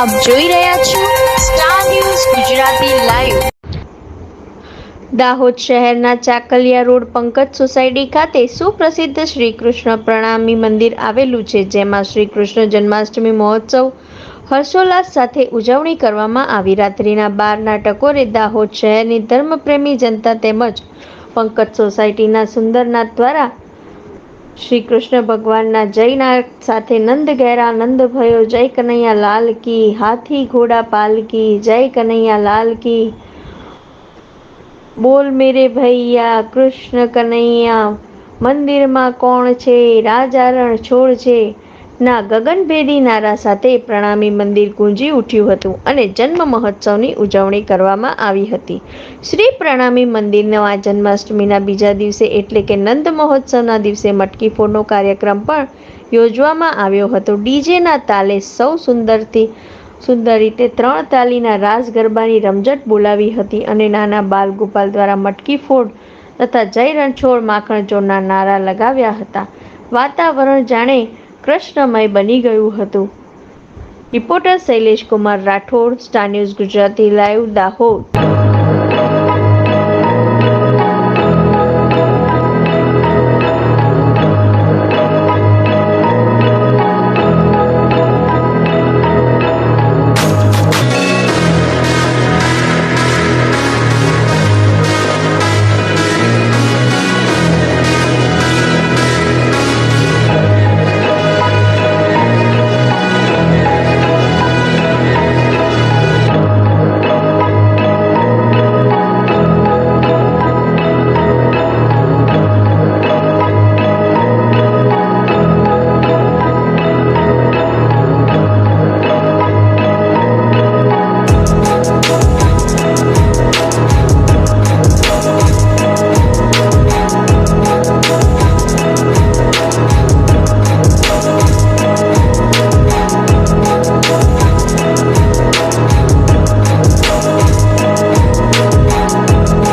આપ જોઈ રહ્યા છો Star News Gujarati live Dahod શહેરના ચાકલિયા રોડ પંકજ સોસાયટી ખાતે સુપ્રસિદ્ધ શ્રી કૃષ્ણ પ્રણામી મંદિર આવેલું છે, જેમાં શ્રી કૃષ્ણ જન્માષ્ટમી મહોત્સવ હર્ષોલ્લાસ સાથે ઉજવણી કરવામાં આવી. રાત્રિના બારના ટકોરે દાહોદ શહેરની ધર્મપ્રેમી જનતા તેમજ પંકજ સોસાયટીના સુંદરનાથ દ્વારા શ્રી કૃષ્ણ ભગવાનના જયના સાથે નંદ ગેરા, નંદ ભયો, જય કનૈયા લાલ કી, હાથી ઘોડા પાલકી જય કનૈયા લાલ કી. બોલ મેરે ભૈયા, કૃષ્ણ કનૈયા, મંદિરમાં કોણ છે? રાજા રણ છોડ છે ના, ગગનભેદી નારા સાથે પ્રણામી મંદિર ગુંજી ઉઠ્યું હતું અને જન્મ મહોત્સવની ઉજવણી કરવામાં આવી હતી. શ્રી પ્રણામી મંદિરનો આ જન્માષ્ટમીના બીજા દિવસે એટલે કે નંદ મહોત્સવના દિવસે મટકી ફોડનો કાર્યક્રમ પણ યોજવામાં આવ્યો હતો. ડીજેના તાલે સૌ સુંદરથી, સુંદર રીતે ત્રણ તાલીના રાસ ગરબાની રમઝટ બોલાવી હતી અને નાના બાલ ગોપાલ દ્વારા મટકી ફોડ તથા જય રણછોડ માખણ ચોરના નારા લગાવ્યા હતા. વાતાવરણ જાણે કૃષ્ણમય બની ગયું હતું. Reporter Shailesh Kumar Rathod Star News Gujarati live Dahod.